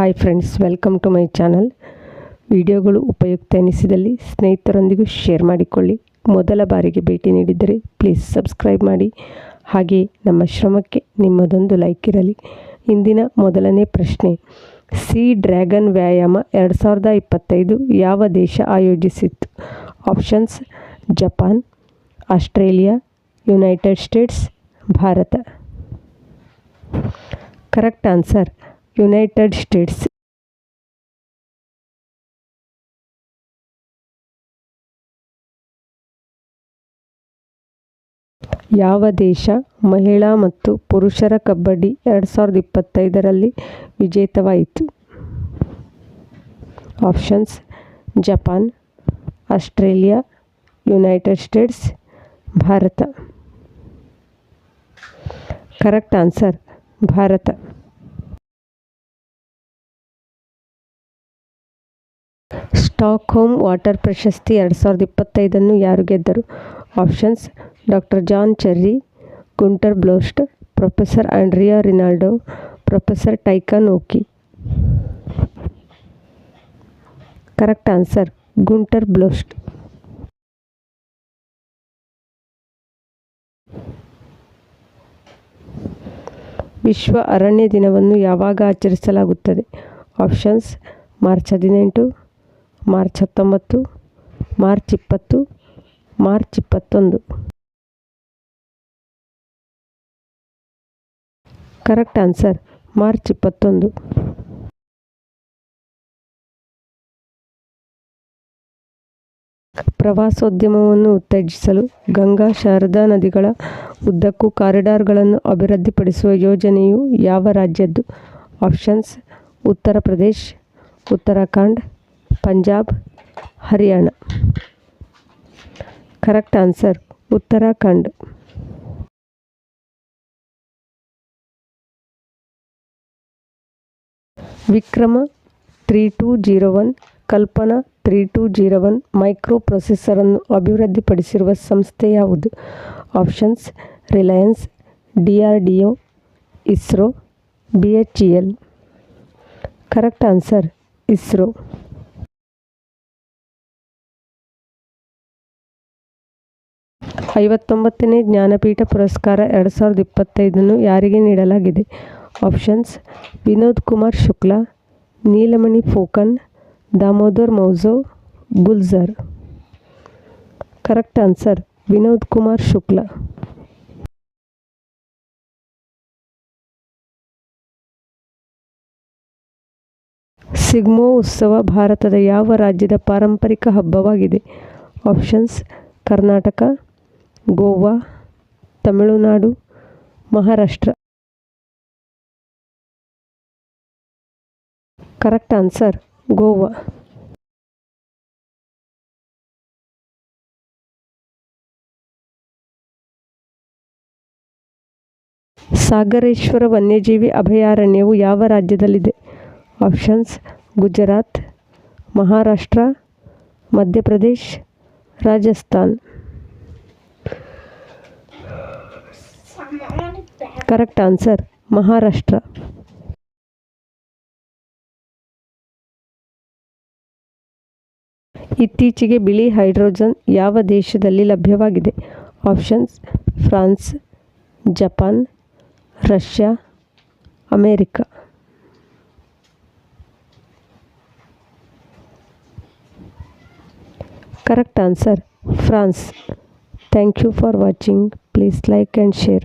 Hi friends, welcome to my channel. ವಿಡಿಯೋಗಳು ಉಪಯುಕ್ತ ಎನಿಸಿದಲ್ಲಿ ಸ್ನೇಹಿತರೊಂದಿಗೂ share ಮಾಡಿಕೊಳ್ಳಿ. ಮೊದಲ ಬಾರಿಗೆ ಭೇಟಿ ನೀಡಿದ್ದರೆ ಪ್ಲೀಸ್ ಸಬ್ಸ್ಕ್ರೈಬ್ ಮಾಡಿ. ಹಾಗೆ ನಮ್ಮ ಶ್ರಮಕ್ಕೆ ನಿಮ್ಮದೊಂದು ಲೈಕ್ ಇರಲಿ. ಇಂದಿನ ಮೊದಲನೇ ಪ್ರಶ್ನೆ. ಸಿ ಡ್ರ್ಯಾಗನ್ ವ್ಯಾಯಾಮ ಎರಡು ಸಾವಿರದ ಇಪ್ಪತ್ತೈದು ಯಾವ ದೇಶ ಆಯೋಜಿಸಿತ್ತು? Options Japan Australia United States Bharat. Correct answer United States. ಯಾವ ದೇಶ ಮಹಿಳಾ ಮತ್ತು ಪುರುಷರ ಕಬಡ್ಡಿ ಎರಡು ಸಾವಿರದ ಇಪ್ಪತ್ತೈದರಲ್ಲಿ ವಿಜೇತವಾಯಿತು? Options, Japan, Australia, United States, Bharat. Correct answer, Bharat. Stockholm water ಪ್ರಶಸ್ತಿ ಎರಡು ಸಾವಿರದ ಇಪ್ಪತ್ತೈದನ್ನು ಯಾರು ಗೆದ್ದರು? Options, doctor John Cherry, Gunter Blöschl, professor Andrea Rinaldo, professor Taikan Oki correct answer, Gunter Blöschl. ವಿಶ್ವ ಅರಣ್ಯ ದಿನವನ್ನು ಯಾವಾಗ ಆಚರಿಸಲಾಗುತ್ತದೆ? ಆಪ್ಷನ್ಸ್, ಮಾರ್ಚ್ ಹದಿನೆಂಟು ಮಾರ್ಚ್ ಹತ್ತೊಂಬತ್ತು, ಮಾರ್ಚ್ ಇಪ್ಪತ್ತು, ಮಾರ್ಚ್ ಇಪ್ಪತ್ತೊಂದು. ಕರೆಕ್ಟ್ ಆನ್ಸರ್, ಮಾರ್ಚ್ ಇಪ್ಪತ್ತೊಂದು. ಪ್ರವಾಸೋದ್ಯಮವನ್ನು ಉತ್ತೇಜಿಸಲು ಗಂಗಾ, ಶಾರದಾ ನದಿಗಳ ಉದ್ದಕ್ಕೂ ಕಾರಿಡಾರ್ಗಳನ್ನು ಅಭಿವೃದ್ಧಿಪಡಿಸುವ ಯೋಜನೆಯು ಯಾವ ರಾಜ್ಯದ್ದು? Options, Uttar Pradesh, Uttarakhand Punjab, Haryana. Correct answer Uttarakhand. Vikrama three two zero one, Kalpana three two zero one micro ಪ್ರೊಸೆಸರನ್ನು ಅಭಿವೃದ್ಧಿಪಡಿಸಿರುವ ಸಂಸ್ಥೆ ಯಾವುದು? Options, Reliance, D R D O, ISRO, B H E L. Correct answer ISRO. ಐವತ್ತೊಂಬತ್ತನೇ Jnanpith ಪುರಸ್ಕಾರ ಎರಡು ಸಾವಿರದ ಇಪ್ಪತ್ತೈದನ್ನು ಯಾರಿಗೆ ನೀಡಲಾಗಿದೆ? Options, Vinod Kumar Shukla, Nilmani Phookan, Damodar Mauzo Gulzar. Correct answer, Vinod Kumar Shukla. Shigmo ಉತ್ಸವ ಭಾರತದ ಯಾವ ರಾಜ್ಯದ ಪಾರಂಪರಿಕ ಹಬ್ಬವಾಗಿದೆ? Options, Karnataka Goa, Tamil Nadu, Maharashtra. Correct answer, Goa. Sagareshwar ವನ್ಯಜೀವಿ ಅಭಯಾರಣ್ಯವು ಯಾವ ರಾಜ್ಯದಲ್ಲಿದೆ? Options, Gujarat, Maharashtra, Madhya Pradesh, Rajasthan. Correct answer Maharashtra ಇತ್ತೀಚೆಗೆ ಬಿಳಿ ಹೈಡ್ರೋಜನ್ ಯಾವ ದೇಶದಲ್ಲಿ ಲಭ್ಯವಾಗಿದೆ? Options France Japan Russia America correct answer France thank you for watching please like and share